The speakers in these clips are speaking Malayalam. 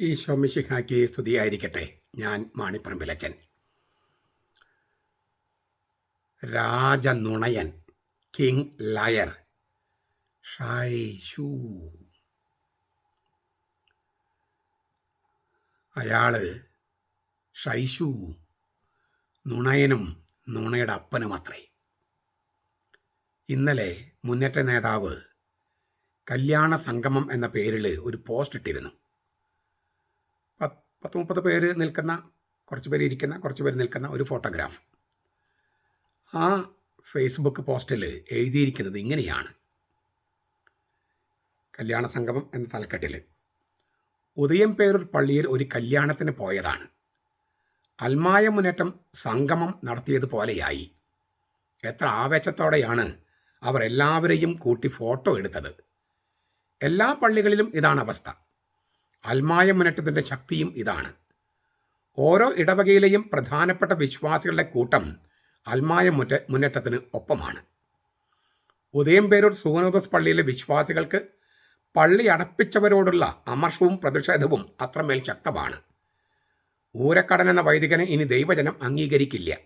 ഈശോ മിശിഹാക്കി സ്തുതിയായിരിക്കട്ടെ. ഞാൻ മാണിപ്പറമ്പിലച്ചൻ. രാജനുണയൻ കിങ് ലയർ ഷൈഷു അയാൾ ഷൈഷു നുണയനും നുണയുടെ അപ്പനും അത്രേ ഇന്നലെ മുന്നേറ്റ നേതാവ് കല്യാണ സംഗമം എന്ന പേരിൽ ഒരു പോസ്റ്റ് ഇട്ടിരുന്നു പത്ത് മുപ്പത് പേര് നിൽക്കുന്ന കുറച്ച് പേര് ഇരിക്കുന്ന കുറച്ച് പേര് നിൽക്കുന്ന ഒരു ഫോട്ടോഗ്രാഫ്. ആ ഫേസ്ബുക്ക് പോസ്റ്റിൽ എഴുതിയിരിക്കുന്നത് ഇങ്ങനെയാണ്. കല്യാണ സംഗമം എന്ന തലക്കെട്ടിൽ ഉദയം പേരൂർ പള്ളിയിൽ ഒരു കല്യാണത്തിന് പോയതാണ്. അൽമായ മുന്നേറ്റം സംഗമം നടത്തിയതുപോലെയായി എത്ര ആവേശത്തോടെയാണ് അവർ എല്ലാവരെയും കൂട്ടി ഫോട്ടോ എടുത്തത്. എല്ലാ പള്ളികളിലും ഇതാണ് അവസ്ഥ. അൽമായ മുന്നേറ്റത്തിന്റെ ശക്തിയും ഇതാണ്. ഓരോ ഇടവകയിലെയും പ്രധാനപ്പെട്ട വിശ്വാസികളുടെ കൂട്ടം അൽമായ മുറ്റ മുന്നേറ്റത്തിന് ഒപ്പമാണ്. ഉദയംപേരൂർ സൂനോദസ് പള്ളിയിലെ വിശ്വാസികൾക്ക് പള്ളി അടപ്പിച്ചവരോടുള്ള അമർഷവും പ്രതിഷേധവും അത്രമേൽ ശക്തമാണ്. ഊരക്കടൻ എന്ന വൈദികനെ ഇനി ദൈവജനം അംഗീകരിക്കില്ല.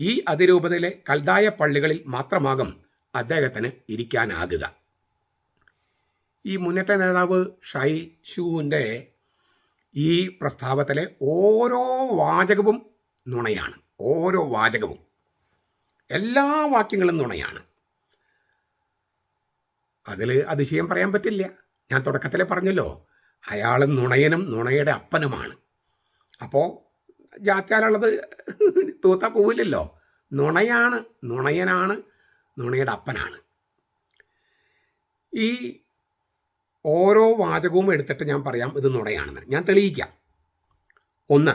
ഈ അതിരൂപതയിലെ കൽതായ പള്ളികളിൽ മാത്രമാകും അദ്ദേഹത്തിന് ഇരിക്കാനാകുക. ഈ മുന്നേറ്റ നേതാവ് ഷൈ ഷൂവിന്റെ ഈ പ്രസ്താവത്തിലെ ഓരോ വാചകവും നുണയാണ്. ഓരോ വാചകവും. എല്ലാ വാക്യങ്ങളും നുണയാണ്. അതിൽ അതിശയം പറയാൻ പറ്റില്ല. ഞാൻ തുടക്കത്തിലെ പറഞ്ഞല്ലോ അയാൾ നുണയനും നുണയുടെ അപ്പനുമാണ്. അപ്പോൾ ജാത്യാലുള്ളത് തൂത്താ പോവില്ലല്ലോ. നുണയാണ് നുണയനാണ് നുണയുടെ അപ്പനാണ്. ഈ ഓരോ വാചകവും എടുത്തിട്ട് ഞാൻ പറയാം ഇത് നുണയാണെന്ന്. ഞാൻ തെളിയിക്കാം. ഒന്ന്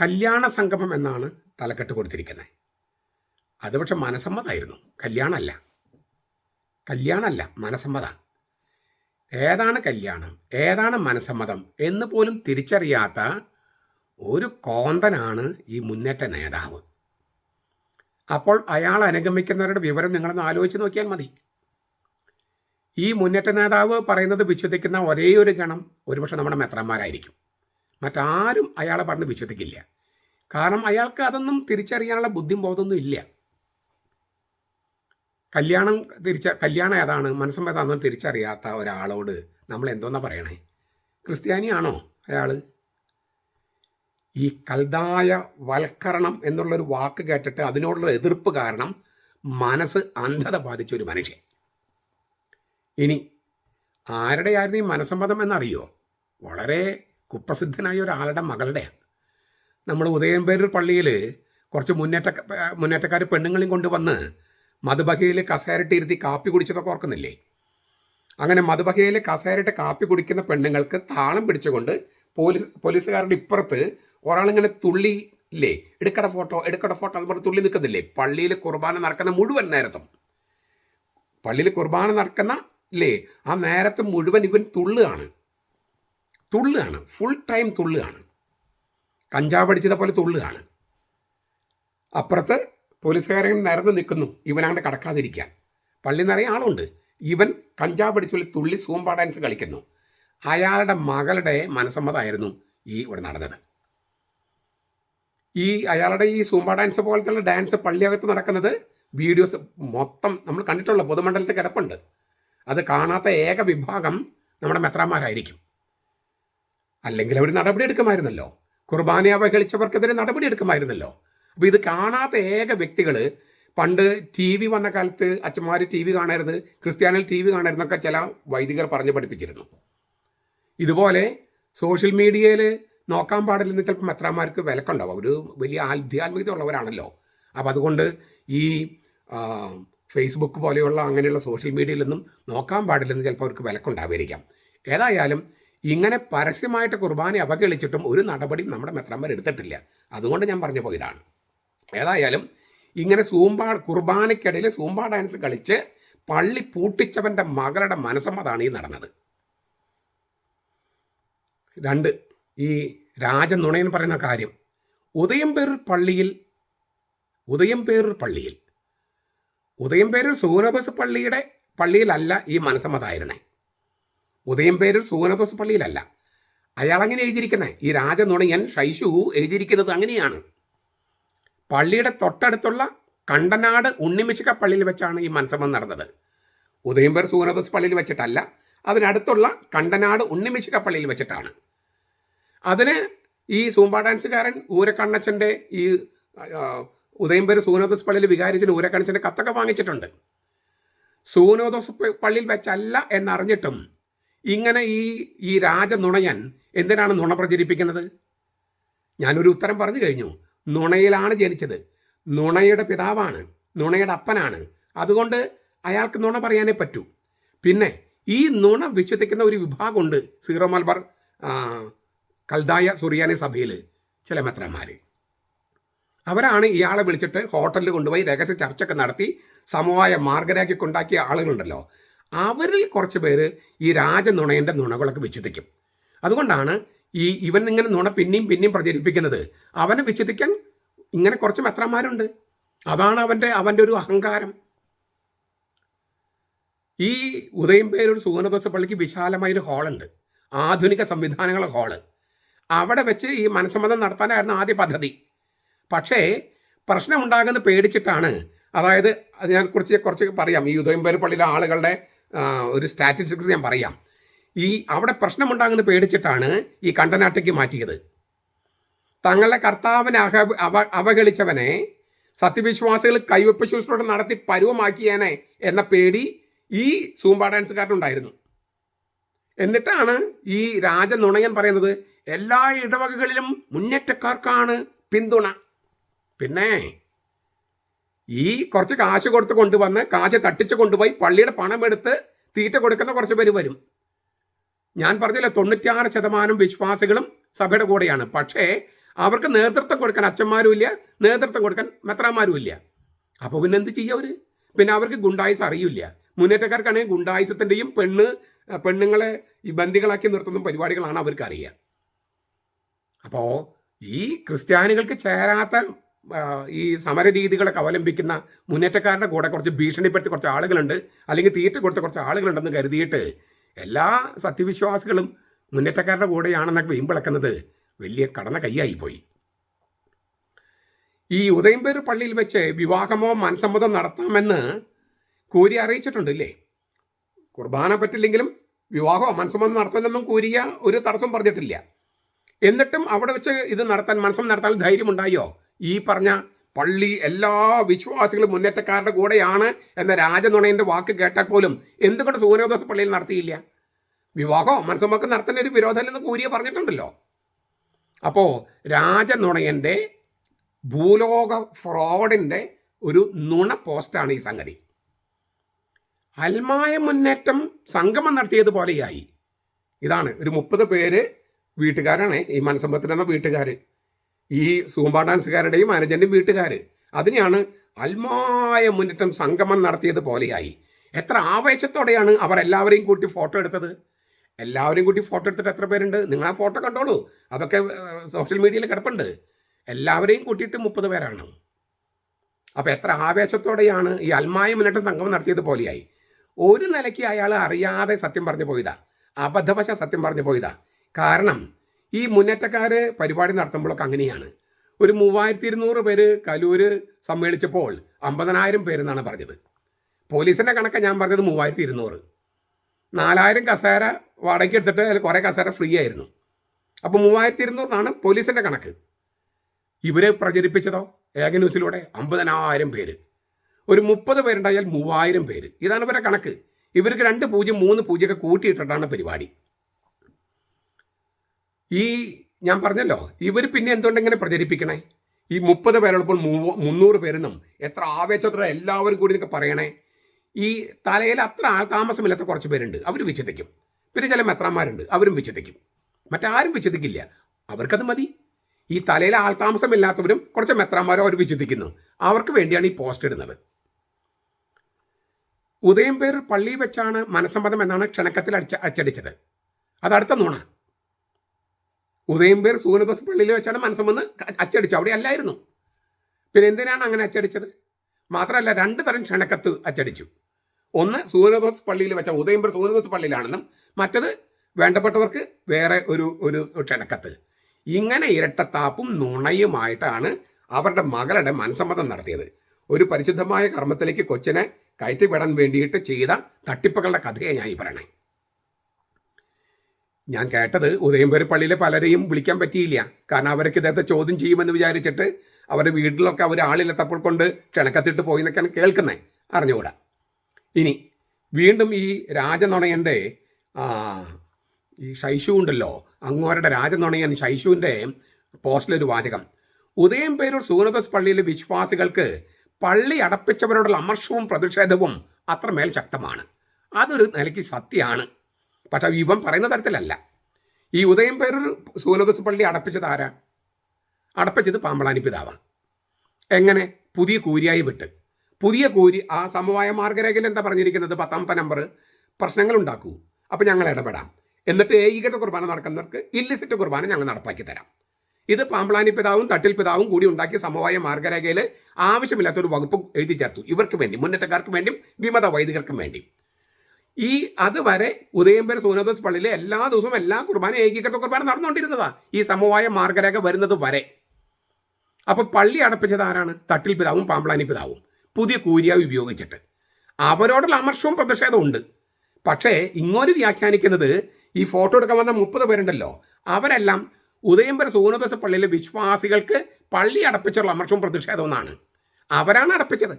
കല്യാണ സംഗമം എന്നാണ് തലക്കെട്ട് കൊടുത്തിരിക്കുന്നത്. അത് പക്ഷെ മനസമ്മതമായിരുന്നു കല്യാണമല്ല. കല്യാണമല്ല മനസമ്മതമാണ് ഏതാണ് കല്യാണം? ഏതാണ് മനസമ്മതം എന്ന് പോലും തിരിച്ചറിയാത്ത ഒരു കോന്തനാണ് ഈ മുന്നേറ്റ നേതാവ്. അപ്പോൾ അയാൾ അനുഗമിക്കുന്നവരുടെ വിവരം നിങ്ങളൊന്ന് ആലോചിച്ച് നോക്കിയാൽ മതി. ഈ മുന്നേറ്റ നേതാവ് പറയുന്നത് വിശ്വസിക്കുന്ന ഒരേ ഒരു ഗണം ഒരുപക്ഷെ നമ്മുടെ മെത്രന്മാരായിരിക്കും. മറ്റാരും അയാളെ പറഞ്ഞ് വിശ്വസിക്കില്ല. കാരണം അയാൾക്ക് അതൊന്നും തിരിച്ചറിയാനുള്ള ബുദ്ധിം ബോധമൊന്നും ഇല്ല. കല്യാണം തിരിച്ച കല്യാണം ഏതാണ് മനസ്സമ്മതാണെന്ന് തിരിച്ചറിയാത്ത ഒരാളോട് നമ്മൾ എന്തോന്നാ പറയണേ? ക്രിസ്ത്യാനിയാണോ അയാൾ ഈ കൽതായ വൽക്കരണം എന്നുള്ളൊരു വാക്ക് കേട്ടിട്ട് അതിനോടുള്ള എതിർപ്പ് കാരണം മനസ്സ് അന്ധത ബാധിച്ച ഒരു മനുഷ്യൻ. ഇനി ആരുടെയായിരുന്നു ഈ മനസ്സമ്മതം എന്നറിയോ? വളരെ കുപ്രസിദ്ധനായ ഒരാളുടെ മകളുടെയാണ് നമ്മൾ ഉദയംപേരൂർ പള്ളിയിൽ കുറച്ച് മുന്നേറ്റ മുന്നേറ്റക്കാർ പെണ്ണുങ്ങളെയും കൊണ്ടുവന്ന് മധുബഹയിൽ കസേരട്ട് ഇരുത്തി കാപ്പി കുടിച്ചതൊക്കെ ഓർക്കുന്നില്ലേ? അങ്ങനെ മധുബഹയിൽ കസേരട്ട് കാപ്പി കുടിക്കുന്ന പെണ്ണുങ്ങൾക്ക് താളം പിടിച്ചുകൊണ്ട് പോലീസ് പോലീസുകാരുടെ ഇപ്പുറത്ത് ഒരാളിങ്ങനെ തുള്ളി ഇല്ലേ എടുക്കട ഫോട്ടോ എടുക്കട ഫോട്ടോ അതുപോലെ തുള്ളി നിൽക്കുന്നില്ലേ? പള്ളിയിൽ കുർബാന നടക്കുന്ന മുഴുവൻ നേരത്തും. പള്ളിയിൽ കുർബാന നടക്കുന്ന ഇല്ലേ ആ നേരത്തെ മുഴുവൻ ഇവൻ തുള്ളുകയാണ് തുള്ളുകയാണ് ഫുൾ ടൈം തുള്ളുകയാണ് കഞ്ചാവ് അടിച്ചത് പോലെ തുള്ളുകയാണ് അപ്പുറത്ത് പോലീസുകാരൻ നിരന്ന് നിൽക്കുന്നു. ഇവനാണ്ട് കടക്കാതിരിക്കാൻ. പള്ളി നിറയെ ആളുണ്ട്. ഇവൻ കഞ്ചാവ് പോലെ തുള്ളി സൂമ്പ ഡാൻസ് കളിക്കുന്നു. അയാളുടെ മകളുടെ മനസ്സമ്മതമായിരുന്നു ഈ ഇവിടെ നടന്നത്. ഈ അയാളുടെ ഈ സൂമ്പ ഡാൻസ് പോലത്തെ ഡാൻസ് പള്ളിയകത്ത് നടക്കുന്നത് വീഡിയോസ് മൊത്തം നമ്മൾ കണ്ടിട്ടുള്ള പൊതുമണ്ഡലത്തിൽ കിടപ്പുണ്ട്. അത് കാണാത്ത ഏക വിഭാഗം നമ്മുടെ മെത്രാന്മാരായിരിക്കും. അല്ലെങ്കിൽ അവർ നടപടി എടുക്കുമായിരുന്നല്ലോ കുർബാന അവഹേളിച്ചവർക്കെതിരെ നടപടി എടുക്കുമായിരുന്നല്ലോ അപ്പോൾ ഇത് കാണാത്ത ഏക വ്യക്തികൾ പണ്ട് ടി വി വന്ന കാലത്ത് അച്ഛന്മാർ ടി വി കാണരുത് ക്രിസ്ത്യാനിൽ ടി വി കാണരുതെന്നൊക്കെ ചില വൈദികർ പറഞ്ഞു പഠിപ്പിച്ചിരുന്നു. ഇതുപോലെ സോഷ്യൽ മീഡിയയിൽ നോക്കാൻ പാടില്ലെന്ന് ചിലപ്പോൾ മെത്രാന്മാർക്ക് വിലക്കുണ്ടാവും. അവർ വലിയ ആധ്യാത്മികത ഉള്ളവരാണല്ലോ അപ്പോൾ അതുകൊണ്ട് ഈ ഫേസ്ബുക്ക് പോലെയുള്ള അങ്ങനെയുള്ള സോഷ്യൽ മീഡിയയിലൊന്നും നോക്കാൻ പാടില്ലെന്ന് ചിലപ്പോൾ അവർക്ക് വിലക്കുണ്ടാവുമായിരിക്കാം. ഏതായാലും ഇങ്ങനെ പരസ്യമായിട്ട് കുർബാന അവഗണിച്ചിട്ടും ഒരു നടപടിയും നമ്മുടെ മെത്രാന്മാർ എടുത്തിട്ടില്ല. അതുകൊണ്ട് ഞാൻ പറഞ്ഞു പോയതാണ്. ഏതായാലും ഇങ്ങനെ സൂമ്പാ കുർബാനയ്ക്കിടയിൽ സൂമ്പാ ഡാൻസ് കളിച്ച് പള്ളി പൂട്ടിച്ചവന്റെ മകളുടെ മനസ്സമ്മതാണ് ഈ നടന്നത്. രണ്ട് ഈ രാജനുണയൻ പറയുന്ന കാര്യം. ഉദയംപേരൂർ പള്ളിയിൽ ഉദയംപേരൂർ പള്ളിയിൽ ഉദയംപേരൂർ സൂനദോസ് പള്ളിയുടെ പള്ളിയിലല്ല ഈ മനസ്സമ്മതായിരുന്നേ ഉദയംപേരൂർ സൂനദോസ് പള്ളിയിലല്ല. അയാൾ അങ്ങനെ എഴുതിയിരിക്കുന്നത് ഈ രാജനുണയൻ ഷൈഷു എഴുതിയിരിക്കുന്നത് അങ്ങനെയാണ്. പള്ളിയുടെ തൊട്ടടുത്തുള്ള കണ്ടനാട് ഉണ്ണിമിശിക പള്ളിയിൽ വെച്ചാണ് ഈ മനസ്സമ്മം നടന്നത്. ഉദയംപേർ സൂനദോസ് പള്ളിയിൽ വെച്ചിട്ടല്ല അതിനടുത്തുള്ള കണ്ടനാട് ഉണ്ണിമിശിക പള്ളിയിൽ വെച്ചിട്ടാണ്. അതിന് ഈ സൂമ്പ ഡാൻസുകാരൻ ഊരക്കണ്ണച്ചന്റെ ഈ ഉദയംപേർ സൂനോദസ് പള്ളിയിൽ വികാരിച്ചിന് ഊരക്കണിച്ചിന്റെ കത്തൊക്കെ വാങ്ങിച്ചിട്ടുണ്ട്. സൂനോദോസ് പള്ളിയിൽ വെച്ചല്ല എന്നറിഞ്ഞിട്ടും ഇങ്ങനെ ഈ ഈ രാജനുണയൻ എന്തിനാണ് നുണ പ്രചരിപ്പിക്കുന്നത്? ഞാനൊരു ഉത്തരം പറഞ്ഞു കഴിഞ്ഞു. നുണയിലാണ് ജനിച്ചത്. നുണയുടെ പിതാവാണ് നുണയുടെ അപ്പനാണ്. അതുകൊണ്ട് അയാൾക്ക് നുണ പറയാനേ പറ്റൂ. പിന്നെ ഈ നുണ വിശ്വസിക്കുന്ന ഒരു വിഭാഗമുണ്ട് സീറോ മലബാർ കൽദായ സുറിയാനി സഭയിൽ ചില മെത്രന്മാർ അവരാണ് ഇയാളെ വിളിച്ചിട്ട് ഹോട്ടലിൽ കൊണ്ടുപോയി രഹസ്യ ചർച്ചയൊക്കെ നടത്തി സമവായ മാർഗരേഖ കൊണ്ടാക്കിയ ആളുകളുണ്ടല്ലോ. അവരിൽ കുറച്ച് പേര് ഈ രാജനുണയന്റെ നുണകളൊക്കെ വിച്ഛേദിക്കും അതുകൊണ്ടാണ് ഈ ഇവൻ ഇങ്ങനെ നുണ പിന്നെയും പിന്നെയും പ്രചരിപ്പിക്കുന്നത്. അവനെ വിച്ഛേദിക്കാൻ ഇങ്ങനെ കുറച്ച് മെത്രന്മാരുണ്ട്. അതാണ് അവന്റെ അവന്റെ ഒരു അഹങ്കാരം. ഈ ഉദയം ഉദയംപേരൂർ സുഗന്ധദോസ പള്ളിക്ക് വിശാലമായൊരു ഹാളുണ്ട്. ആധുനിക സംവിധാനങ്ങളുടെ ഹാൾ. അവിടെ വെച്ച് ഈ മനസ്സമ്മതം നടത്താനായിരുന്നു ആദ്യ പദ്ധതി. പക്ഷേ പ്രശ്നമുണ്ടാകുന്ന പേടിച്ചിട്ടാണ്. അതായത് അത് ഞാൻ കുറച്ച് കുറച്ച് പറയാം. ഈ ഉദയംപേര് പള്ളിയിലെ ആളുകളുടെ ഒരു സ്റ്റാറ്റിസ്റ്റിക്സ് ഞാൻ പറയാം. ഈ അവിടെ പ്രശ്നമുണ്ടാകുന്ന പേടിച്ചിട്ടാണ് ഈ കണ്ടനാട്ടയ്ക്ക് മാറ്റിയത്. തങ്ങളുടെ കർത്താവിനെ അഹ അവ അവഹേളിച്ചവനെ സത്യവിശ്വാസികൾ കൈവെപ്പ് ശുശ്രൂഷ നടത്തി പരുവമാക്കിയേനെ എന്ന പേടി ഈ സൂമ്പ ഡാൻസുകാരനുണ്ടായിരുന്നു. എന്നിട്ടാണ് ഈ രാജനുണയൻ പറയുന്നത് എല്ലാ ഇടവകകളിലും മുന്നേറ്റക്കാർക്കാണ് പിന്തുണ. പിന്നെ ഈ കുറച്ച് കാശ് കൊടുത്ത് കൊണ്ടുവന്ന് കാശ് തട്ടിച്ച് കൊണ്ടുപോയി പള്ളിയുടെ പണം എടുത്ത് തീറ്റ കൊടുക്കുന്ന കുറച്ച് പേര് വരും. ഞാൻ പറഞ്ഞില്ല തൊണ്ണൂറ്റിയാറ് ശതമാനം വിശ്വാസികളും സഭയുടെ കൂടെയാണ്. പക്ഷേ അവർക്ക് നേതൃത്വം കൊടുക്കാൻ അച്ഛന്മാരും ഇല്ല നേതൃത്വം കൊടുക്കാൻ മെത്രാന്മാരും ഇല്ല. അപ്പോൾ പിന്നെ എന്ത് ചെയ്യും അവർ പിന്നെ അവർക്ക് ഗുണ്ടായുസ് അറിയില്ല. മുന്നേറ്റക്കാർക്കാണെങ്കിൽ ഗുണ്ടായുസത്തിന്റെയും പെണ്ണ് പെണ്ണുങ്ങളെ ഈ ബന്ദികളാക്കി നിർത്തുന്ന പരിപാടികളാണ് അവർക്ക് അറിയുക അപ്പോൾ ഈ ക്രിസ്ത്യാനികൾക്ക് ചേരാത്ത ഈ സമര രീതികളൊക്കെ അവലംബിക്കുന്ന മുന്നേറ്റക്കാരുടെ കൂടെ കുറച്ച് ഭീഷണിപ്പെടുത്തി കുറച്ച് ആളുകളുണ്ട് അല്ലെങ്കിൽ തീറ്റ കൊടുത്ത കുറച്ച് ആളുകളുണ്ടെന്ന് കരുതിയിട്ട് എല്ലാ സത്യവിശ്വാസികളും മുന്നേറ്റക്കാരുടെ കൂടെയാണെന്നൊക്കെ വീമ്പിളക്കുന്നത് വലിയ കടന്ന കൈയായി പോയി. ഈ ഉദയംപേർ പള്ളിയിൽ വെച്ച് വിവാഹമോ മനസമ്മതം നടത്താമെന്ന് കൂരി അറിയിച്ചിട്ടുണ്ടല്ലേ? കുർബാന പറ്റില്ലെങ്കിലും വിവാഹമോ മനസ്സമ്മതം നടത്താനൊന്നും കൂരിയ ഒരു തടസ്സം പറഞ്ഞിട്ടില്ല. എന്നിട്ടും അവിടെ വെച്ച് ഇത് നടത്താൻ മനസ്സം നടത്താൻ ധൈര്യമുണ്ടായോ? ഈ പറഞ്ഞ പള്ളി എല്ലാ വിശ്വാസികളും മുന്നേറ്റക്കാരുടെ കൂടെയാണ് എന്ന രാജനുണയന്റെ വാക്ക് കേട്ടാൽ പോലും എന്തുകൊണ്ട് സൂര്യോദോസ പള്ളിയിൽ നടത്തിയില്ല? വിവാഹമോ മനസ്സുമൊക്കെ നടത്തുന്ന ഒരു വിരോധമില്ലെന്ന് കൂരിയ പറഞ്ഞിട്ടുണ്ടല്ലോ. അപ്പോൾ രാജനുണയന്റെ ഭൂലോക ഫ്രോഡിന്റെ ഒരു നുണ പോസ്റ്റാണ് ഈ സംഗതി. അൽമായ മുന്നേറ്റം സംഗമം നടത്തിയതുപോലെയായി ഇതാണ്. ഒരു മുപ്പത് പേര് വീട്ടുകാരാണ്. ഈ മനസ്സമ്പത്തിലെന്ന വീട്ടുകാർ ഈ സൂമ്പ ഡാൻസുകാരുടെയും അനുജന്റെയും വീട്ടുകാർ അതിനെയാണ് അൽമായ മുന്നേറ്റം സംഗമം നടത്തിയത് പോലെയായി. എത്ര ആവേശത്തോടെയാണ് അവർ എല്ലാവരെയും കൂട്ടി ഫോട്ടോ എടുത്തത്. എല്ലാവരെയും കൂട്ടി ഫോട്ടോ എടുത്തിട്ട് എത്ര പേരുണ്ട്? നിങ്ങൾ ആ ഫോട്ടോ കണ്ടോളൂ. അതൊക്കെ സോഷ്യൽ മീഡിയയിൽ കിടപ്പുണ്ട്. എല്ലാവരെയും കൂട്ടിയിട്ട് മുപ്പത് പേരാണ്. അപ്പോൾ എത്ര ആവേശത്തോടെയാണ് ഈ അൽമായ മുന്നേറ്റം സംഗമം നടത്തിയത് പോലെയായി. ഒരു നിലയ്ക്ക് അയാൾ അറിയാതെ സത്യം പറഞ്ഞു പോയതാ. അബദ്ധവശ സത്യം പറഞ്ഞു പോയതാ. കാരണം ഈ മുന്നേറ്റക്കാർ പരിപാടി നടത്തുമ്പോഴൊക്കെ അങ്ങനെയാണ്. ഒരു മൂവായിരത്തി ഇരുന്നൂറ് പേര് കലൂര് സമ്മേളിച്ചപ്പോൾ അമ്പതിനായിരം പേരെന്നാണ് പറഞ്ഞത്. പോലീസിന്റെ കണക്ക് ഞാൻ പറഞ്ഞത് മൂവായിരത്തി ഇരുന്നൂറ് നാലായിരം കസേര വാടകയ്ക്ക് എടുത്തിട്ട് അതിൽ കുറേ കസേര ഫ്രീ ആയിരുന്നു. അപ്പോൾ മൂവായിരത്തി ഇരുന്നൂറിനാണ് പോലീസിന്റെ കണക്ക്. ഇവരെ പ്രചരിപ്പിച്ചതോ? ഏക ന്യൂസിലൂടെ അമ്പതിനായിരം പേര്. ഒരു മുപ്പത് പേരുണ്ടായാൽ മൂവായിരം പേര്. ഇതാണ് ഇവരുടെ കണക്ക്. ഇവർക്ക് രണ്ട് പൂജ്യം മൂന്ന് പൂജ്യമൊക്കെ കൂട്ടിയിട്ടിട്ടാണ് പരിപാടി. ഈ ഞാൻ പറഞ്ഞല്ലോ ഇവർ പിന്നെ എന്തുകൊണ്ടെങ്ങനെ പ്രചരിപ്പിക്കണേ? ഈ മുപ്പത് പേരുള്ളപ്പോൾ മുന്നൂറ് പേരെന്നും എത്ര ആവേശത്തോടെ എല്ലാവരും കൂടി എന്നൊക്കെ പറയണേ? ഈ തലയിൽ അത്ര താമസമില്ലാത്ത കുറച്ച് പേരുണ്ട് അവർ വിച്ഛേദിക്കും പിന്നെ ചില മെത്രാന്മാരുണ്ട് അവരും വിച്ഛേദിക്കും മറ്റാരും വിച്ഛേദിക്കില്ല അവർക്കത് മതി. ഈ തലയിൽ ആൾ താമസമില്ലാത്തവരും കുറച്ച് മെത്രാന്മാരും അവർ വിച്ഛേദിക്കുന്നു അവർക്ക് വേണ്ടിയാണ് ഈ പോസ്റ്റ് ഇടുന്നത്. ഉദയം പേർ പള്ളിയിൽ വെച്ചാണ് മനസ്സമ്മതം എന്നാണ് ക്ഷണക്കത്തിൽ അടിച്ച അച്ചടിച്ചത്. അതടുത്ത നുണ. ഉദയം പേർ സൂര്യദാസ് പള്ളിയിൽ വെച്ചാണ് മനസ്സമ്മന്ന് അച്ചടിച്ചത്. അവിടെ അല്ലായിരുന്നു. പിന്നെ എന്തിനാണ് അങ്ങനെ അച്ചടിച്ചത്? മാത്രമല്ല രണ്ട് തരം ക്ഷണക്കത്ത് അച്ചടിച്ചു. ഒന്ന് സൂര്യദോസ് പള്ളിയിൽ വെച്ച ഉദയം പേർ സൂര്യദോസ് പള്ളിയിലാണെന്നും മറ്റത് വേണ്ടപ്പെട്ടവർക്ക് വേറെ ഒരു ഒരു ക്ഷണക്കത്ത്. ഇങ്ങനെ ഇരട്ടത്താപ്പും നുണയുമായിട്ടാണ് അവരുടെ മകളുടെ മനസ്സമ്മതം നടത്തിയത്. ഒരു പരിശുദ്ധമായ കർമ്മത്തിലേക്ക് കൊച്ചിനെ കയറ്റിവിടാൻ വേണ്ടിയിട്ട് ചെയ്ത തട്ടിപ്പുകളുടെ കഥയെ ഞാൻ ഈ പറയണേ. ഞാൻ കേട്ടത് ഉദയംപേര് പള്ളിയിലെ പലരെയും വിളിക്കാൻ പറ്റിയില്ല. കാരണം അവർക്ക് ഇദ്ദേഹത്തെ ചോദ്യം ചെയ്യുമെന്ന് വിചാരിച്ചിട്ട് അവരുടെ വീട്ടിലൊക്കെ അവർ ആളിലെത്തപ്പോൾ കൊണ്ട് ക്ഷണക്കത്തിട്ട് പോയി എന്നൊക്കെയാണ് കേൾക്കുന്നത് അറിഞ്ഞുകൂടാ. ഇനി വീണ്ടും ഈ രാജനുണയന്റെ ഈ ശൈശു ഉണ്ടല്ലോ അങ്ങോരുടെ രാജനുണയൻ ശൈശുവിന്റെ പോസ്റ്റിലൊരു വാചകം. ഉദയംപേരൂർ സൂനദസ് പള്ളിയിലെ വിശ്വാസികൾക്ക് പള്ളി അടപ്പിച്ചവരോടുള്ള അമർഷവും പ്രതിഷേധവും അത്രമേൽ ശക്തമാണ്. അതൊരു നിലയ്ക്ക് സത്യമാണ്. പക്ഷെ ഇവൻ പറയുന്ന തരത്തിലല്ല. ഈ ഉദയം പേർ സൂലബസ് പള്ളി അടപ്പിച്ചത് ആരാ? അടപ്പിച്ചത് പാമ്പളാനി പിതാവാണ്. എങ്ങനെ? പുതിയ കൂരിയായി വിട്ട്. പുതിയ കൂരി ആ സമവായ മാർഗരേഖയിൽ എന്താ പറഞ്ഞിരിക്കുന്നത്? പത്താമത്തെ നമ്പർ പ്രശ്നങ്ങൾ ഉണ്ടാക്കൂ. അപ്പം ഞങ്ങൾ ഇടപെടാം. എന്നിട്ട് ഏകീകൃത കുർബാന നടക്കുന്നവർക്ക് ഇല്ലിസിറ്റ് കുർബാന ഞങ്ങൾ നടപ്പാക്കി തരാം. ഇത് പാമ്പളാനി പിതാവും തട്ടിൽ പിതാവും കൂടി ഉണ്ടാക്കിയ സമവായ മാർഗരേഖയിൽ ആവശ്യമില്ലാത്തൊരു വകുപ്പ് എഴുതി ചേർത്തു. ഇവർക്ക് വേണ്ടി മുന്നേറ്റക്കാർക്കും വേണ്ടിയും വിമത വൈദികർക്കും വേണ്ടി ഈ അതുവരെ ഉദയംപേര സൂനദോസ് പള്ളിയിലെ എല്ലാ ദിവസവും എല്ലാ കുർബാന ഏകീകൃത കുർബാന നടന്നുകൊണ്ടിരുന്നതാ. ഈ സമവായ മാർഗരേഖ വരുന്നത് വരെ. അപ്പോൾ പള്ളി അടപ്പിച്ചത് ആരാണ്? തട്ടിൽ പിതാവും പാമ്പളാനി പിതാവും. പുതിയ കൂരിയാവ് ഉപയോഗിച്ചിട്ട്. അവരോടുള്ള അമർഷവും പ്രതിഷേധവും ഉണ്ട്. പക്ഷേ ഇങ്ങോട്ട് വ്യാഖ്യാനിക്കുന്നത് ഈ ഫോട്ടോ എടുക്കാൻ വന്ന മുപ്പത് പേരുണ്ടല്ലോ. അവരെല്ലാം ഉദയംപുര സൂനദോസ പള്ളിയിലെ വിശ്വാസികൾക്ക് പള്ളി അടപ്പിച്ചുള്ള അമർഷവും പ്രതിഷേധവും എന്നാണ്. അവരാണ് അടപ്പിച്ചത്.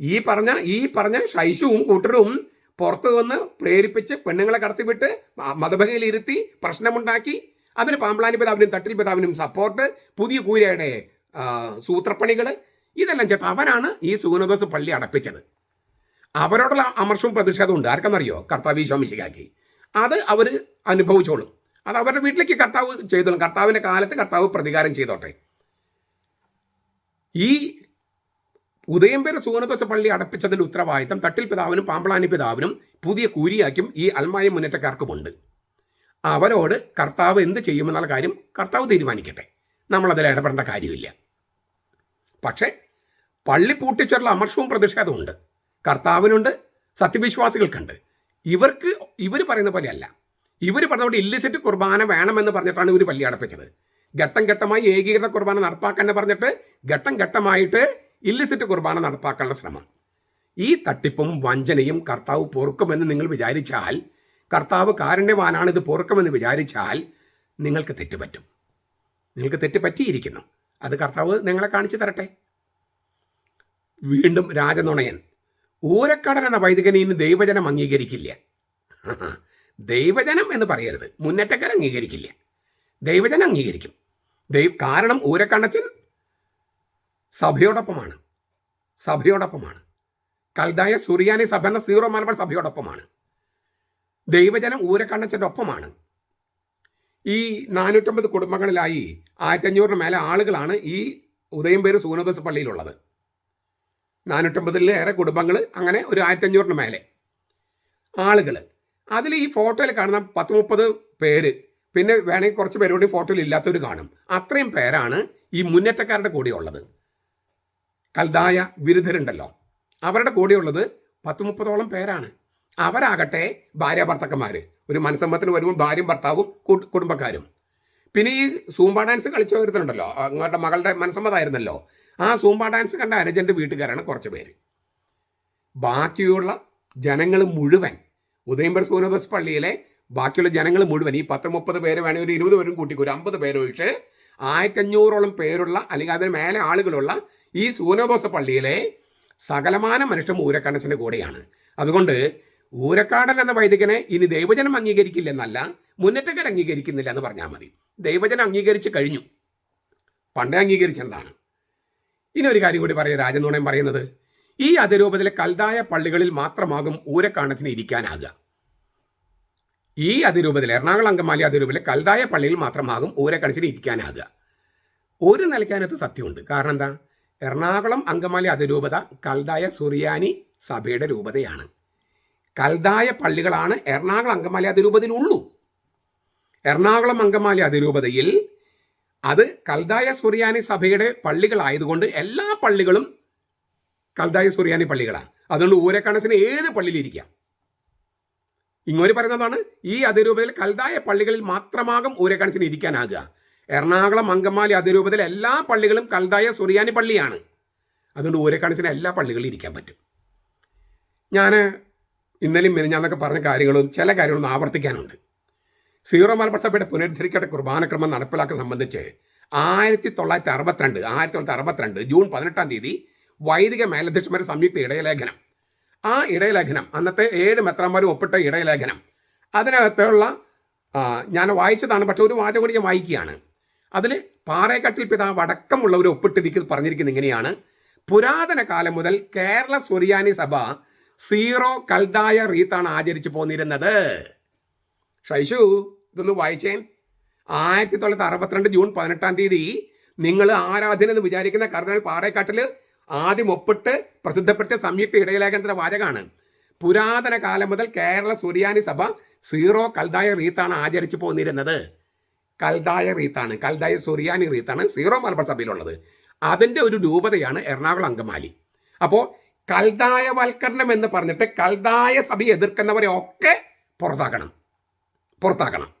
ഈ പറഞ്ഞ ഈ പറഞ്ഞ ഷൈഷുവും കൂട്ടരും പുറത്തു വന്ന് പ്രേരിപ്പിച്ച് പെണ്ണുങ്ങളെ കടത്തിവിട്ട് മതഭഗയിൽ ഇരുത്തി പ്രശ്നമുണ്ടാക്കി. അതിന് പാമ്പ്ലാനി പിതാവിനും തട്ടിൽ പിതാവിനും സപ്പോർട്ട് പുതിയ കൂരയുടെ സൂത്രപ്പണികൾ ഇതെല്ലാം ചേർത്ത് അവരാണ് ഈ സൂനദോസ് പള്ളി അടപ്പിച്ചത്. അവരോടുള്ള അമർഷവും പ്രതിഷേധവും ഉണ്ട്. ആർക്കെന്നറിയോ? കർത്താവ് ശോമിശികാക്കി അത് അവർ അനുഭവിച്ചോളും. അത് അവരുടെ വീട്ടിലേക്ക് കർത്താവ് ചെയ്തോളും. കർത്താവിന്റെ കാലത്ത് കർത്താവ് പ്രതികാരം ചെയ്തോട്ടെ. ഈ ഉദയംപേര സൂനദോസ പള്ളി അടപ്പിച്ചതിന്റെ ഉത്തരവാദിത്തം തട്ടിൽ പിതാവിനും പാമ്പളാനി പിതാവിനും പുതിയ കൂരിയാക്കും ഈ അൽമായ മുന്നേറ്റക്കാർക്കുമുണ്ട്. അവരോട് കർത്താവ് എന്ത് ചെയ്യുമെന്നുള്ള കാര്യം കർത്താവ് തീരുമാനിക്കട്ടെ. നമ്മളതിൽ ഇടപെടേണ്ട കാര്യമില്ല. പക്ഷേ പള്ളി പൂട്ടിച്ചുള്ള അമർഷവും പ്രതിഷേധമുണ്ട് കർത്താവിനുണ്ട് സത്യവിശ്വാസികൾക്കുണ്ട്. ഇവർക്ക് ഇവർ പറയുന്ന പോലെയല്ല. ഇവർ പറഞ്ഞുകൊണ്ട് ഇല്ലിസിറ്റ് കുർബാന വേണമെന്ന് പറഞ്ഞിട്ടാണ് ഇവർ പള്ളി അടപ്പിച്ചത്. ഘട്ടം ഘട്ടമായി ഏകീകൃത കുർബാന നടപ്പാക്കാൻ പറഞ്ഞിട്ട് ഘട്ടം ഘട്ടമായിട്ട് ഇല്ലിസിറ്റ് കുർബാന നടപ്പാക്കാനുള്ള ശ്രമം. ഈ തട്ടിപ്പും വഞ്ചനയും കർത്താവ് പൊറുക്കുമെന്ന് നിങ്ങൾ വിചാരിച്ചാൽ കർത്താവ് കാരുണ്യവാനാണ് ഇത് പൊറുക്കുമെന്ന് വിചാരിച്ചാൽ നിങ്ങൾക്ക് തെറ്റുപറ്റും. നിങ്ങൾക്ക് തെറ്റ് പറ്റിയിരിക്കുന്നു അത് കർത്താവ് നിങ്ങളെ കാണിച്ചു തരട്ടെ. വീണ്ടും രാജനുണയൻ. ഊരക്കടൻ എന്ന വൈദികനെ ഇന്ന് ദൈവജനം അംഗീകരിക്കില്ല. ദൈവജനം എന്ന് പറയരുത്. മുന്നേറ്റക്കാർ അംഗീകരിക്കില്ല. ദൈവജനം അംഗീകരിക്കും. ദൈവ കാരണം ഊരക്കണ്ണച്ചൻ സഭയോടൊപ്പമാണ്. സഭയോടൊപ്പമാണ്. കൽദായ സുറിയാനി സഭ എന്ന സീറോ മലബാർ സഭയോടൊപ്പമാണ്. ദൈവജനം ഊരക്കണ്ണച്ചന്റെ ഒപ്പമാണ് ഈ നാനൂറ്റമ്പത് കുടുംബങ്ങളിലായി ആയിരത്തഞ്ഞൂറിന് മേലെ ആളുകളാണ് ഈ ഉദയംപേര് സൂനദസ് പള്ളിയിലുള്ളത്. നാനൂറ്റമ്പതിലേറെ കുടുംബങ്ങൾ അങ്ങനെ ഒരു ആയിരത്തഞ്ഞൂറിന് മേലെ ആളുകൾ അതിൽ ഈ ഫോട്ടോയിൽ കാണുന്ന പത്ത് മുപ്പത് പേര് പിന്നെ വേണമെങ്കിൽ കുറച്ച് പേരോട് ഫോട്ടോയിൽ ഇല്ലാത്തവർ കാണും. അത്രയും പേരാണ് ഈ മുന്നേറ്റക്കാരുടെ കൂടെ ഉള്ളത് കൽതായ ബിരുദരുണ്ടല്ലോ അവരുടെ കൂടെയുള്ളത് പത്ത് മുപ്പതോളം പേരാണ്. അവരാകട്ടെ ഭാര്യ ഭർത്തക്കന്മാർ ഒരു മനസ്സമ്മത്തിന് വരുമ്പോൾ ഭാര്യയും ഭർത്താവും കുടുംബക്കാരും. പിന്നെ ഈ സൂമ്പ ഡാൻസ് കളിച്ചു വരുന്നുണ്ടല്ലോ അങ്ങോട്ട് മകളുടെ മനസ്സമ്മതായിരുന്നല്ലോ ആ സൂമ്പ ഡാൻസ് കണ്ട അനുജന്റെ വീട്ടുകാരാണ് കുറച്ച് പേര്. ബാക്കിയുള്ള ജനങ്ങൾ മുഴുവൻ ഉദയംബർ സൂനബസ് പള്ളിയിലെ ബാക്കിയുള്ള ജനങ്ങൾ മുഴുവൻ ഈ പത്ത് മുപ്പത് പേര് വേണമെങ്കിൽ ഒരു ഇരുപത് പേരും കൂട്ടിക്കൊരു അമ്പത് പേരൊഴിച്ച് ആയിരത്തഞ്ഞൂറോളം പേരുള്ള അല്ലെങ്കിൽ അതിന് മേലെ ആളുകളുള്ള ഈ സൂനോദോസ പള്ളിയിലെ സകലമാന മനുഷ്യ ഊരക്കണസിന്റെ കൂടെയാണ്. അതുകൊണ്ട് ഊരക്കാടൻ എന്ന വൈദികനെ ഇനി ദൈവജനം അംഗീകരിക്കില്ലെന്നല്ല മുന്നേറ്റക്കാർ അംഗീകരിക്കുന്നില്ല എന്ന് പറഞ്ഞാൽ മതി. ദൈവജനം അംഗീകരിച്ച് കഴിഞ്ഞു. പണ്ടേ അംഗീകരിച്ചതാണ് ഇനി ഒരു കാര്യം കൂടി പറയാം രാജനൂണയം പറയുന്നത് ഈ അതിരൂപത്തിലെ കൽതായ പള്ളികളിൽ മാത്രമാകും ഊരക്കാണത്തിന് ഇരിക്കാനാകുക. ഈ അതിരൂപത്തിൽ എറണാകുളം അങ്കമാലി അതിരൂപത്തിലെ കൽതായ പള്ളിയിൽ മാത്രമാകും ഊരക്കണച്ചിന് ഇരിക്കാനാകുക. ഒരു നിലയ്ക്കാനത്ത് സത്യമുണ്ട്. കാരണം എന്താ? എറണാകുളം അങ്കമാലി അതിരൂപത കൽതായ സുറിയാനി സഭയുടെ രൂപതയാണ്. കൽതായ പള്ളികളാണ് എറണാകുളം അങ്കമാലി അതിരൂപതയിലുള്ളൂ. എറണാകുളം അങ്കമാലി അതിരൂപതയിൽ അത് കൽതായ സുറിയാനി സഭയുടെ പള്ളികളായതുകൊണ്ട് എല്ലാ പള്ളികളും കൽതായ സുറിയാനി പള്ളികളാണ്. അതുകൊണ്ട് ഊരക്കണസിന് ഏത് പള്ളിയിലിരിക്കാം. ഇങ്ങോട്ട് പറയുന്നതാണ് ഈ അതിരൂപതയിൽ കൽതായ പള്ളികളിൽ മാത്രമാകും ഊരക്കണസിന് ഇരിക്കാനാകുക. എറണാകുളം അങ്കമാലി അതിരൂപതയിൽ എല്ലാ പള്ളികളും കൽതായ സുറിയാനി പള്ളിയാണ്. അതുകൊണ്ട് ഊരക്കാണിച്ചിന് എല്ലാ പള്ളികളിലും ഇരിക്കാൻ പറ്റും. ഞാൻ ഇന്നലെയും മിനിഞ്ഞാന്നൊക്കെ പറഞ്ഞ കാര്യങ്ങളും ചില കാര്യങ്ങളും ആവർത്തിക്കാനുണ്ട്. സീറോ മലബാർ സഭയുടെ കുർബാനക്രമം നടപ്പിലാക്കാൻ സംബന്ധിച്ച് ആയിരത്തി തൊള്ളായിരത്തി അറുപത്തിരണ്ട് ആയിരത്തി തൊള്ളായിരത്തി അറുപത്തിരണ്ട് ജൂൺ പതിനെട്ടാം തീയതി വൈദിക മേലധ്യക്ഷന്മാരുടെ സംയുക്ത ഇടയലേഖനം. ആ ഇടയലേഖനം അന്നത്തെ ഏഴ് മെത്രാന്മാരും ഒപ്പിട്ട ഇടയലേഖനം. അതിനകത്തുള്ള ഞാൻ വായിച്ചതാണ് പക്ഷെ ഒരു വാചകം ഞാൻ വായിക്കുകയാണ്. അതിൽ പാറേക്കട്ടിൽ പിതാവ് അടക്കമുള്ളവർ ഒപ്പിട്ടിരിക്കുന്നത് പറഞ്ഞിരിക്കുന്നത് ഇങ്ങനെയാണ്. പുരാതന കാലം മുതൽ കേരള സുറിയാനി സഭ സീറോ കൽദായ റീത്താണ് ആചരിച്ചു പോന്നിരുന്നത്. ഷൈഷു ഇതൊന്ന് വായിച്ചേൻ. ആയിരത്തി തൊള്ളായിരത്തി അറുപത്തിരണ്ട് ജൂൺ പതിനെട്ടാം തീയതി നിങ്ങൾ ആരാധന എന്ന് വിചാരിക്കുന്ന കർണൽ പാറേക്കാട്ടിൽ ആദ്യം ഒപ്പിട്ട് പ്രസിദ്ധപ്പെടുത്തിയ സംയുക്ത ഇടയലേഖനത്തിന്റെ വാചകമാണ് പുരാതന കാലം മുതൽ കേരള സുറിയാനി സഭ സീറോ കൽദായ റീത്താണ് ആചരിച്ചു പോന്നിരുന്നത്. കൽദായ റീത്താണ്. കൽദായ സുറിയാനി റീത്താണ് സീറോ മലബാർ സഭയിലുള്ളത്. അതിന്റെ ഒരു രൂപതയാണ് എറണാകുളം അങ്കമാലി. അപ്പോൾ കൽദായവൽക്കരണം എന്ന് പറഞ്ഞിട്ട് കൽദായ സഭയെ എതിർക്കുന്നവരെ ഒക്കെ പുറത്താക്കണം. പുറത്താക്കണം.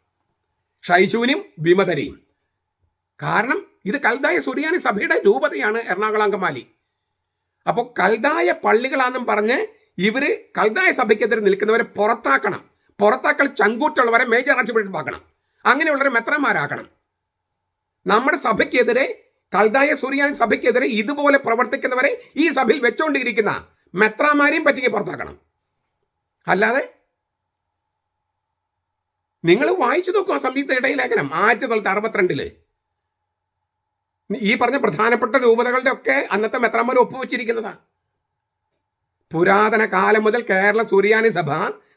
ഷൈശുവിനും വിമതരെയും. കാരണം ഇത് കൽദായ സുറിയാനി സഭയുടെ രൂപതയാണ് എറണാകുളം അങ്കമാലി. അപ്പോൾ കൽദായ പള്ളികളാണെന്നും പറഞ്ഞ് ഇവർ കൽദായ സഭയ്ക്കെതിരെ നിൽക്കുന്നവരെ പുറത്താക്കണം. പുറത്താക്കൽ ചങ്കൂറ്റുള്ളവരെ മേജർ ആർച്ച് ബിഷപ്പ് ആക്കണം അങ്ങനെയുള്ളവരെ മെത്രന്മാരാക്കണം. നമ്മുടെ സഭയ്ക്കെതിരെ കൽതായ സൂര്യാൻ സഭയ്ക്കെതിരെ ഇതുപോലെ പ്രവർത്തിക്കുന്നവരെ ഈ സഭയിൽ വെച്ചുകൊണ്ടിരിക്കുന്ന മെത്രാമാരെയും പറ്റിക്ക് പുറത്താക്കണം. അല്ലാതെ നിങ്ങൾ വായിച്ചു നോക്കുക സംയുക്ത ഇടയിലേഖനം ആയിരത്തി തൊള്ളായിരത്തി അറുപത്തിരണ്ടിൽ. ഈ പറഞ്ഞ പ്രധാനപ്പെട്ട രൂപതകളുടെ ഒക്കെ അന്നത്തെ മെത്രാമാർ ഒപ്പുവെച്ചിരിക്കുന്നതാ. പുരാതന കാലം മുതൽ കേരള സൂര്യാനി സഭ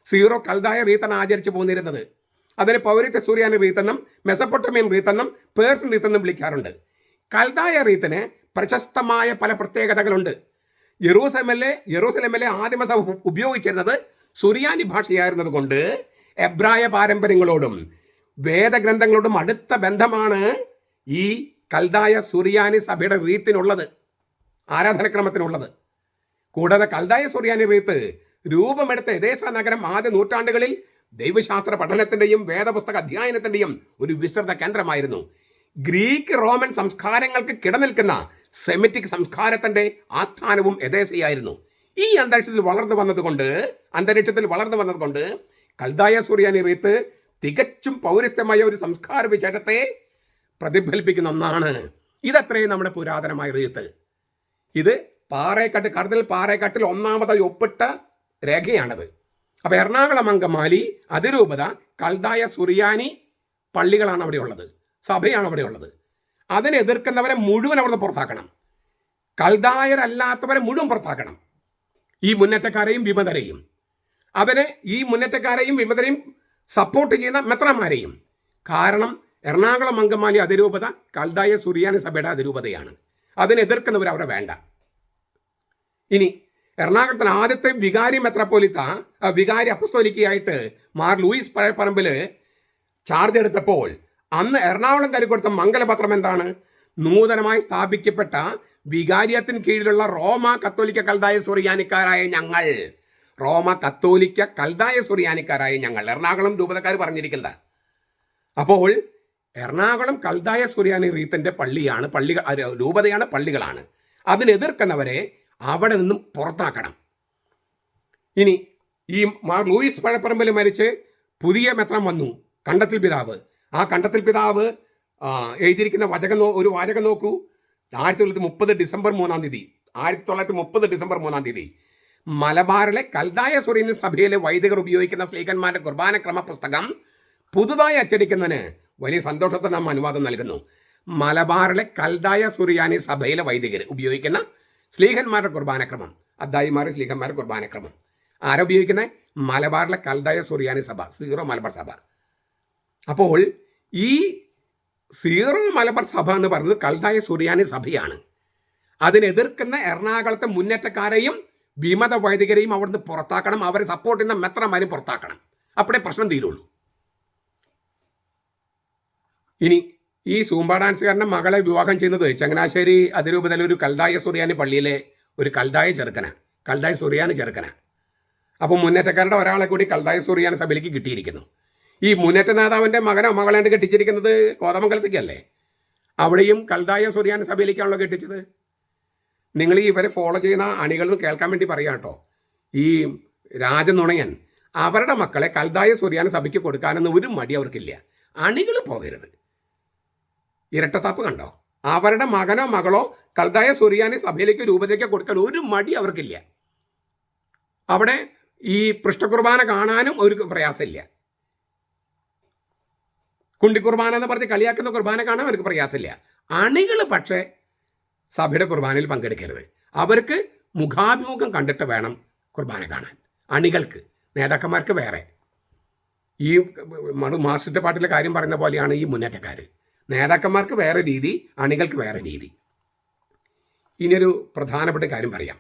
സീറോ കൽതായ റീത്താണ് ആചരിച്ചു പോന്നിരുന്നത്. അതിന് പൗരത്യ സൂര്യാന റീത്തെന്നും മെസപ്പൊട്ടമിയൻ റീത്തെന്നും പേർഷ്യൻ റീത്തെന്നും വിളിക്കാറുണ്ട്. കൽതായ റീത്തിന് പ്രശസ്തമായ പല പ്രത്യേകതകളുണ്ട്. യെറൂസലമിലെ യെറൂസലമിലെ ആദിമസഭ ഉപ- ഉപയോഗിച്ചിരുന്നത് സുറിയാനി ഭാഷയായിരുന്നത് കൊണ്ട് എബ്രായ പാരമ്പര്യങ്ങളോടും വേദഗ്രന്ഥങ്ങളോടും അടുത്ത ബന്ധമാണ് ഈ കൽതായ സുറിയാനി സഭയുടെ റീത്തിനുള്ളത് ആരാധനക്രമത്തിനുള്ളത്. കൂടാതെ കൽതായ സുറിയാനി റീത്ത് രൂപമെടുത്ത യഥേശ നഗരം ആദ്യ നൂറ്റാണ്ടുകളിൽ ദൈവശാസ്ത്ര പഠനത്തിന്റെയും വേദപുസ്തക അധ്യയനത്തിന്റെയും ഒരു വിസ്തൃത കേന്ദ്രമായിരുന്നു. ഗ്രീക്ക് റോമൻ സംസ്കാരങ്ങൾക്ക് കിടനിൽക്കുന്ന സെമിറ്റിക് സംസ്കാരത്തിന്റെ ആസ്ഥാനവും എദേശയായിരുന്നു ഈ അന്തരീക്ഷത്തിൽ വളർന്നു വന്നതുകൊണ്ട് അന്തരീക്ഷത്തിൽ വളർന്നു വന്നതുകൊണ്ട് കൽദായ സൂര്യാനി റീത്ത് തികച്ചും പൗരസ്ത്യമായ ഒരു സംസ്കാര വിശേഷത്തെ പ്രതിഫലിപ്പിക്കുന്ന ഒന്നാണ്. ഇതത്രയും നമ്മുടെ പുരാതനമായ റീത്ത്. ഇത് പാറേക്കാട്ട് കറുതൽ പാറേക്കാട്ടിൽ ഒന്നാമതായി ഒപ്പിട്ട രേഖയാണത്. അപ്പൊ എറണാകുളം അങ്കമാലി അതിരൂപത കൽദായ സുറിയാനി പള്ളികളാണ് അവിടെ ഉള്ളത്. സഭയാണ് അവിടെ ഉള്ളത്. അതിനെ എതിർക്കുന്നവരെ മുഴുവൻ അവിടുന്ന് പുറത്താക്കണം. കൽദായരല്ലാത്തവരെ മുഴുവൻ പുറത്താക്കണം. ഈ മുന്നേറ്റക്കാരെയും വിമതരെയും. അവരെ ഈ മുന്നേറ്റക്കാരെയും വിമതരെയും സപ്പോർട്ട് ചെയ്യുന്ന മെത്രന്മാരെയും. കാരണം എറണാകുളം അങ്കമാലി അതിരൂപത കൽദായ സുറിയാനി സഭയുടെ അതിരൂപതയാണ്. അതിനെതിർക്കുന്നവർ അവിടെ വേണ്ട. ഇനി എറണാകുളത്തിന് ആദ്യത്തെ വികാരി മെത്രപ്പോലിത്ത വികാരി അപ്പസ്തോലിക്കയായിട്ട് മാർ ലൂയിസ് പഴയപ്പറമ്പിൽ ചാർജ് എടുത്തപ്പോൾ അന്ന് എറണാകുളം കരു കൊടുത്ത മംഗലപത്രം എന്താണ്? നൂതനമായി സ്ഥാപിക്കപ്പെട്ട വികാരിയത്തിന് കീഴിലുള്ള റോമ കത്തോലിക്ക കൽതായ സുറിയാനിക്കാരായ ഞങ്ങൾ. റോമ കത്തോലിക്ക കൽതായ സുറിയാനിക്കാരായ ഞങ്ങൾ. എറണാകുളം രൂപതക്കാർ പറഞ്ഞിരിക്കുന്നത്. അപ്പോൾ എറണാകുളം കൽതായ സുറിയാനി റീത്തിന്റെ പള്ളിയാണ് പള്ളി രൂപതയാണ് പള്ളികളാണ്. അതിനെതിർക്കുന്നവരെ അവിടെ നിന്നും പുറത്താക്കണം. ഇനി ഈ മാർ ലൂയിസ് പഴപ്പറമ്പിൽ മരിച്ച് പുതിയ മെത്രം വന്നു കണ്ടത്തിൽ പിതാവ്. ആ കണ്ടത്തിൽ പിതാവ് എഴുതിയിരിക്കുന്ന വചകം ഒരു വാചകം നോക്കൂ. ആയിരത്തി തൊള്ളായിരത്തി മുപ്പത് ഡിസംബർ മൂന്നാം തീയതി ആയിരത്തി തൊള്ളായിരത്തി മുപ്പത് ഡിസംബർ മൂന്നാം തീയതി മലബാറിലെ കൽദായ സുറീൻ സഭയിലെ വൈദികർ ഉപയോഗിക്കുന്ന സ്ലീഹന്മാരുടെ കുർബാന ക്രമ പുസ്തകം പുതുതായി അച്ചടിക്കുന്നതിന് വലിയ സന്തോഷത്തിന് നാം അനുവാദം നൽകുന്നു. മലബാറിലെ കൽദായ സുറിയാനി സഭയിലെ വൈദികർ ഉപയോഗിക്കുന്ന സ്ലീഹന്മാരുടെ കുർബാനക്രമം. അദ്ദായിമാരുടെ സ്ലീഹന്മാരുടെ കുർബാനക്രമം. ആരാ ഉപയോഗിക്കുന്നത് മലബാറിലെ കൽദായ സുറിയാനി സഭ സീറോ മലബാർ സഭ. അപ്പോൾ ഈ സീറോ മലബാർ സഭ എന്ന് പറയുന്നത് കൽദായ സുറിയാനി സഭയാണ്. അതിനെതിർക്കുന്ന എറണാകുളത്തെ മുന്നേറ്റക്കാരെയും വിമത വൈദികരെയും അവിടുന്ന് പുറത്താക്കണം. അവരെ സപ്പോർട്ട് ചെയ്യുന്ന മെത്രമാരും പുറത്താക്കണം. അപ്പോഴേ പ്രശ്നം തീരുള്ളൂ. ഇനി ഈ സൂമ്പ ഡാൻസുകാരന്റെ മകളെ വിവാഹം ചെയ്യുന്നത് ചങ്ങനാശ്ശേരി അതിരൂപതയിലെ ഒരു കൽതായ സുറിയാനി പള്ളിയിലെ ഒരു കൽതായ ചെറുക്കന. കൽതായ സുറിയാനി ചെറുക്കന. അപ്പോൾ മുന്നേറ്റക്കാരുടെ ഒരാളെ കൂടി കൽതായ സുറിയാനി സഭയിലേക്ക് കിട്ടിയിരിക്കുന്നു. ഈ മുന്നേറ്റ നേതാവിന്റെ മകനോ മകളാണ്ട് കെട്ടിച്ചിരിക്കുന്നത് കോതമംഗലത്തേക്കല്ലേ? അവിടെയും കൽതായ സൂറിയാന സഭയിലേക്കാണല്ലോ കെട്ടിച്ചത്. നിങ്ങൾ ഇവരെ ഫോളോ ചെയ്യുന്ന അണികൾ കേൾക്കാൻ വേണ്ടി പറയാം കേട്ടോ. ഈ രാജനുണയൻ അവരുടെ മക്കളെ കൽതായ സുറിയാനി സഭയ്ക്ക് കൊടുക്കാനെന്ന് ഒരു മടി അവർക്കില്ല. അണികൾ പോകരുത്. ഇരട്ടത്താപ്പ് കണ്ടോ? അവരുടെ മകനോ മകളോ കൽതായ സൂര്യാനി സഭയിലേക്ക് രൂപത്തിലേക്ക് കൊടുക്കാൻ ഒരു മടി അവർക്കില്ല. അവിടെ ഈ പൃഷ്ഠകുർബാന കാണാനും ഒരു പ്രയാസമില്ല. കുണ്ടി കുർബാന എന്ന് പറഞ്ഞ് കളിയാക്കുന്ന കുർബാന കാണാൻ അവർക്ക് പ്രയാസമില്ല. അണികൾ പക്ഷേ സഭയുടെ കുർബാനയിൽ പങ്കെടുക്കരുത്. അവർക്ക് മുഖാഭിമുഖം കണ്ടിട്ട് വേണം കുർബാന കാണാൻ. അണികൾക്ക് നേതാക്കന്മാർക്ക് വേറെ. ഈ മാസ്റ്റർ പാട്ടിലെ കാര്യം പറയുന്ന പോലെയാണ് ഈ മുന്നേറ്റക്കാർ നേതാക്കന്മാർക്ക് വേറെ രീതി അണികൾക്ക് വേറെ രീതി. ഇനിയൊരു പ്രധാനപ്പെട്ട കാര്യം പറയാം.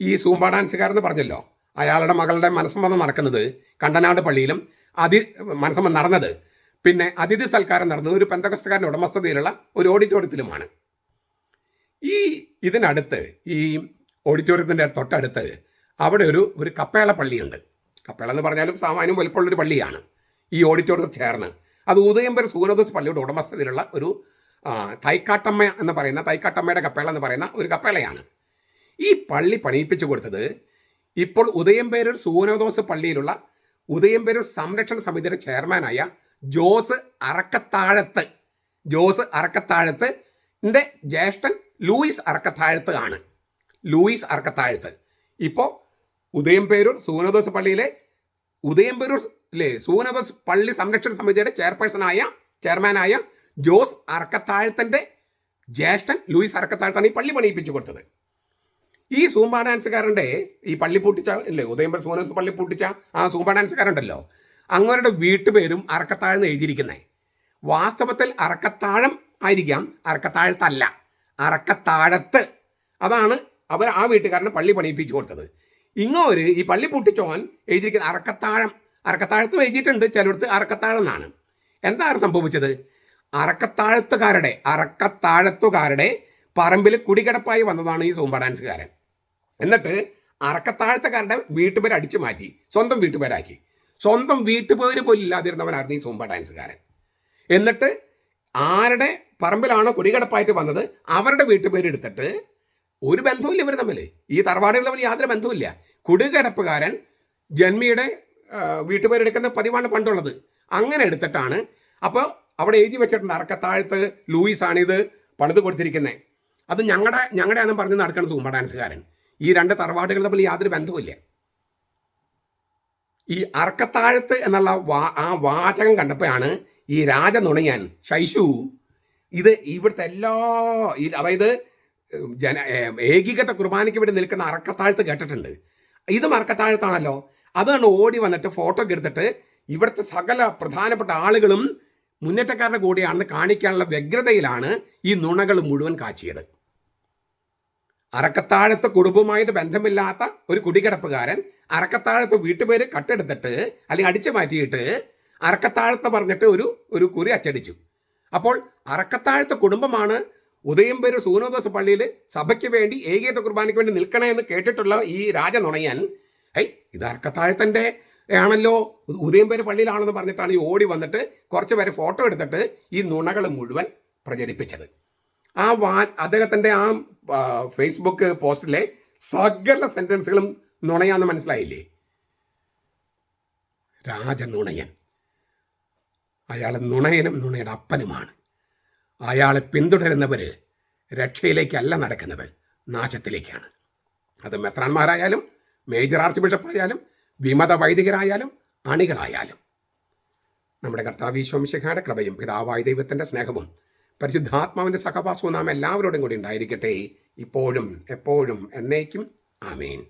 ഈ സൂമ്പ ഡാൻസുകാരെന്ന് പറഞ്ഞല്ലോ അയാളുടെ മകളുടെ മനസ്സമ്മതം നടക്കുന്നത് കണ്ടനാട് പള്ളിയിലും അതി മനസ്സമ്മതം നടന്നത്. പിന്നെ അതിഥി സൽക്കാരം നടന്നത് ഒരു പെന്തകസ്തക്കാരന്റെ ഉടമസ്ഥതയിലുള്ള ഒരു ഓഡിറ്റോറിയത്തിലുമാണ്. ഈ ഇതിനടുത്ത് ഈ ഓഡിറ്റോറിയത്തിന്റെ തൊട്ടടുത്ത് അവിടെ ഒരു ഒരു കപ്പേള പള്ളിയുണ്ട്. കപ്പേള എന്ന് പറഞ്ഞാലും സാമാന്യം വലുപ്പമുള്ളൊരു പള്ളിയാണ്. ഈ ഓഡിറ്റോറിയത്തിൽ ചേർന്ന് അത് ഉദയംപുരം സൂര്യദോസ് പള്ളിയുടെ ഉടമസ്ഥതയിലുള്ള ഒരു തൈക്കാട്ടമ്മ എന്ന് പറയുന്ന തൈക്കാട്ടമ്മയുടെ കപ്പേള എന്ന് പറയുന്ന ഒരു കപ്പേളയാണ്. ഈ പള്ളി പണിയിപ്പിച്ചു കൊടുത്തത് ഇപ്പോൾ ഉദയംപേരൂർ സൂനോദോസ് പള്ളിയിലുള്ള ഉദയംപേരൂർ സംരക്ഷണ സമിതിയുടെ ചെയർമാനായ ജോസ് അറക്കത്താഴത്ത് ജോസ് അറക്കത്താഴത്ത് ന്റെ ജ്യേഷ്ഠൻ ലൂയിസ് അറക്കത്താഴത്ത് ആണ്. ലൂയിസ് അറക്കത്താഴത്ത്. ഇപ്പോൾ ഉദയംപേരൂർ സൂനോദോസ് പള്ളിയിലെ ഉദയംപേരൂർ അല്ലേ സൂനബസ് പള്ളി സംരക്ഷണ സമിതിയുടെ ചെയർപേഴ്സണായ ചെയർമാനായ ജോസ് അറക്കത്താഴത്തന്റെ ജ്യേഷ്ഠൻ ലൂയിസ് അറക്കത്താഴത്താണ് ഈ പള്ളി പണിയിപ്പിച്ചു കൊടുത്തത്. ഈ സൂമ്പ ഡാൻസുകാരന്റെ ഈ പള്ളി പൂട്ടിച്ച അല്ലേ ഉദയംപേർ സൂനബസ് പള്ളി പൂട്ടിച്ച ആ സൂമ്പ ഡാൻസുകാരുണ്ടല്ലോ. അങ്ങവരുടെ വീട്ടുപേരും അറക്കത്താഴെന്ന് എഴുതിയിരിക്കുന്നത് വാസ്തവത്തിൽ അറക്കത്താഴം ആയിരിക്കാം അറക്കത്താഴത്തല്ല അറക്കത്താഴത്ത്. അതാണ് അവർ ആ വീട്ടുകാരനെ പള്ളി പണിയിപ്പിച്ചു കൊടുത്തത്. ഇങ്ങോര് ഈ പള്ളി പൊട്ടിച്ചോൻ എഴുതിയിരിക്കുന്ന അറക്കത്താഴം അറക്കത്താഴത്തും എഴുതിയിട്ടുണ്ട് ചിലടത്ത് അറക്കത്താഴം എന്നാണ് എന്താണ് സംഭവിച്ചത്? അറക്കത്താഴത്തുകാരുടെ അറക്കത്താഴത്തുകാരുടെ പറമ്പിൽ കുടികിടപ്പായി വന്നതാണ് ഈ സൂമ്പ ഡാൻസുകാരൻ. എന്നിട്ട് അറക്കത്താഴത്തുകാരുടെ വീട്ടുപേര് അടിച്ചു മാറ്റി സ്വന്തം വീട്ടുപേരാക്കി. സ്വന്തം വീട്ടുപേര് പോലും ഇല്ലാതിരുന്നവനായിരുന്നു ഈ സൂമ്പ ഡാൻസുകാരൻ. എന്നിട്ട് ആരുടെ പറമ്പിലാണോ കുടികിടപ്പായിട്ട് വന്നത്? അവരുടെ വീട്ടുപേര് എടുത്തിട്ട് ഒരു ബന്ധവുമില്ല ഇവർ തമ്മിൽ ഈ തറവാടുകൾ തമ്മിൽ യാതൊരു ബന്ധവുമില്ല. കുടുകിടപ്പുകാരൻ ജന്മിയുടെ വീട്ടുപേരെടുക്കുന്ന പതിവാണ് പണ്ടുള്ളത്. അങ്ങനെ എടുത്തിട്ടാണ് അപ്പോൾ അവിടെ എഴുതി വെച്ചിട്ടുണ്ട് അറക്കത്താഴത്ത് ലൂയിസ് ആണിത് പണിത് കൊടുത്തിരിക്കുന്നത് അത് ഞങ്ങളുടെ ഞങ്ങളുടെ ആണെന്ന് പറഞ്ഞ് നടക്കുന്ന സൂമ്പ ഡാൻസുകാരൻ. ഈ രണ്ട് തറവാടുകൾ തമ്മിൽ യാതൊരു ബന്ധവുമില്ല. ഈ അറക്കത്താഴത്ത് എന്നുള്ള വാ ആ വാചകം കണ്ടപ്പോഴാണ് ഈ രാജ നുണയാൻ ശൈശു ഇത് ഇവിടുത്തെ എല്ലാ അതായത് ജന ഏകീകൃത കുർബാനയ്ക്ക് വേണ്ടി നിൽക്കുന്ന അറക്കത്താഴത്ത് കേട്ടിട്ടുണ്ട്. ഇതും അറക്കത്താഴത്താണല്ലോ. അതാണ് ഓടി വന്നിട്ട് ഫോട്ടോ എടുത്തിട്ട് ഇവിടുത്തെ സകല പ്രധാനപ്പെട്ട ആളുകളും മുന്നേറ്റക്കാരുടെ കൂടെയാണെന്ന് കാണിക്കാനുള്ള വ്യഗ്രതയിലാണ് ഈ നുണകൾ മുഴുവൻ കാച്ചിയത്. അറക്കത്താഴത്ത് കുടുംബമായിട്ട് ബന്ധമില്ലാത്ത ഒരു കുടികിടപ്പുകാരൻ അറക്കത്താഴത്ത് വീട്ടുപേര് കട്ടെടുത്തിട്ട് അല്ലെങ്കിൽ അടിച്ചു മാറ്റിയിട്ട് അറക്കത്താഴത്ത് പറഞ്ഞിട്ട് ഒരു ഒരു കുറി അച്ചടിച്ചു. അപ്പോൾ അറക്കത്താഴത്ത് കുടുംബമാണ് ഉദയംപേര് സൂനോദോസ് പള്ളിയിൽ സഭയ്ക്ക് വേണ്ടി ഏകീകൃത കുർബാനയ്ക്ക് വേണ്ടി നിൽക്കണേ എന്ന് കേട്ടിട്ടുള്ള ഈ രാജ നുണയൻ ഏയ് ഇത് അർക്കത്താഴത്തന്റെ ആണല്ലോ ഉദയംപേര് പള്ളിയിലാണെന്ന് പറഞ്ഞിട്ടാണ് ഈ ഓടി വന്നിട്ട് കുറച്ച് പേര് ഫോട്ടോ എടുത്തിട്ട് ഈ നുണകൾ മുഴുവൻ പ്രചരിപ്പിച്ചത്. ആ വാ അദ്ദേഹത്തിന്റെ ആ, ഫേസ്ബുക്ക് പോസ്റ്റിലെ സകല സെന്റൻസുകളും നുണയാന്ന് മനസ്സിലായില്ലേ? രാജനുണയൻ. അയാൾ നുണയനും നുണയുടെ അപ്പനുമാണ്. അയാളെ പിന്തുടരുന്നവർ രക്ഷയിലേക്കല്ല നടക്കുന്നത് നാശത്തിലേക്കാണ്. അത് മെത്രാന്മാരായാലും മേജർ ആർച്ച് ബിഷപ്പായാലും വിമത വൈദികരായാലും അണികളായാലും. നമ്മുടെ കർത്താവ് ഈശോമിശിഖയുടെ കൃപയും പിതാവായ ദൈവത്തിന്റെ സ്നേഹവും പരിശുദ്ധാത്മാവിന്റെ സഹവാസവും നാം എല്ലാവരോടും കൂടി ഉണ്ടായിരിക്കട്ടെ. ഇപ്പോഴും എപ്പോഴും എന്നേക്കും. ആമേൻ.